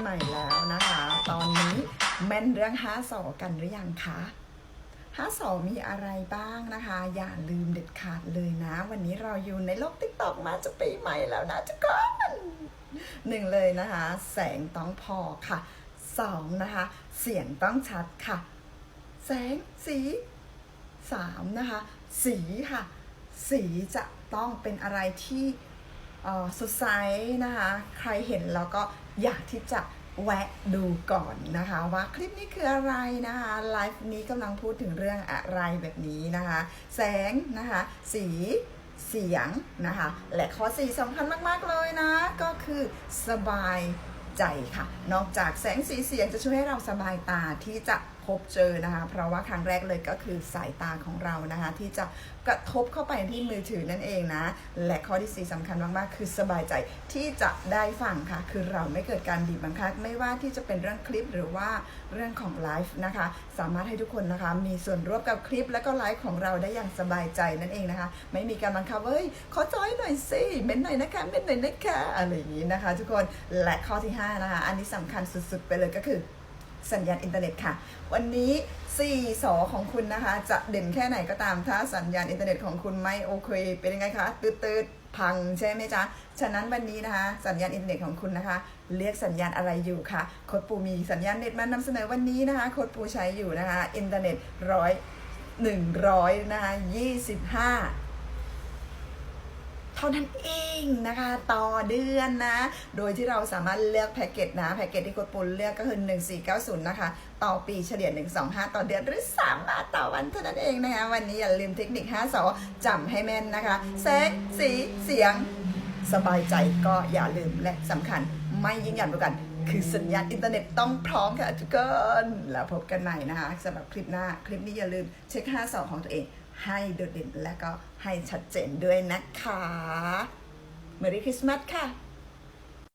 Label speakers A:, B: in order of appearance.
A: ใหม่แล้วนะคะ ตอนนี้แม่นเรื่อง5สอกันหรือยังคะ5สอมีอะไรบ้างนะคะ อย่าลืมเด็ดขาดเลยนะ วันนี้เราอยู่ในโลกติ๊กต็อกมาจะปีใหม่แล้วนะทุกคนหนึ่งเลยนะคะ แสงต้องพอค่ะสองนะคะ เสียงต้องชัดค่ะ แสงสีสามนะคะ สีค่ะ สีจะต้องเป็นอะไรที่ สดใสนะคะ ใครเห็นแล้วก็อยากที่จะแวะดูก่อนนะคะ ว่าคลิปนี้คืออะไรนะคะไลฟ์นี้กำลังพูดถึงเรื่องอะไรแบบนี้นะคะ แสงนะคะ สีเสียงนะคะ และข้อสี่สำคัญมาก ๆ เลยนะ ก็คือสบาย ใจค่ะ นอกจากแสงสีเสียงจะช่วยให้เราสบายตาที่จะพบเจอนะคะ เพราะว่าครั้งแรกเลยก็คือสายตาของเรานะคะ ที่จะกระทบเข้าไปที่มือถือนั่นเองนะ และข้อที่สี่สำคัญมาก ๆ คือสบายใจที่จะได้ฟังค่ะ คือเราไม่เกิดการบีบบังคับ ไม่ว่าที่จะเป็นเรื่องคลิปหรือว่าเรื่องของไลฟ์นะคะ สามารถให้ทุกคนนะคะ มีส่วนร่วมกับคลิปและก็ไลฟ์ของเราได้อย่างสบายใจนั่นเองนะคะ ไม่มีการบังคับเฮ้ยขอจอยหน่อยสิเม้นหน่อยนะคะเม้นหน่อยนะคะอะไรอย่างนี้นะคะ ทุกคนและข้อที่ห้านะคะ อันนี้สำคัญสุดๆ ไปเลยก็คือสัญญาณอินเทอร์เน็ตค่ะ วันนี้ 4 สอของคุณนะคะ จะเด่นแค่ไหนก็ตาม ถ้าสัญญาณอินเทอร์เน็ตของคุณไม่โอเค เป็นยังไงคะ ตืดๆ พังใช่ไหมจ๊ะ ฉะนั้นวันนี้นะคะ สัญญาณอินเทอร์เน็ตของคุณนะคะ เรียกสัญญาณอะไรอยู่ค่ะโคดปูมีสัญญาณเน็ตมานำเสนอวันนี้นะคะ โคดปูใช้อยู่นะคะ อินเทอร์เน็ตร้อยหนึ่งร้อยนะคะยี่สิบห้า เท่านั้นเองนะคะ ต่อเดือนนะ โดยที่เราสามารถเลือกแพ็กเกจนะแพ็กเกจที่โค้ดปูเลือกก็คือ 1490 นะคะ ต่อปีเฉลี่ย 125 ต่อเดือนหรือ 3 บาทต่อวันเท่านั้นเองนะคะ วันนี้อย่าลืมเทคนิค5สอจำให้แม่นนะคะแสงสีเสียงสบายใจก็อย่าลืมและสำคัญไม่ยิ่งใหญ่กว่ากัน คือสัญญาณอินเทอร์เน็ตต้องพร้อมค่ะทุกคนแล้วพบกันใหม่นะคะสำหรับคลิปหน้า คลิปนี้อย่าลืมเช็ค5สอของตัวเอง ให้โดดเด่นและก็ให้ชัดเจนด้วยนะคะ Merry Christmas ค่ะ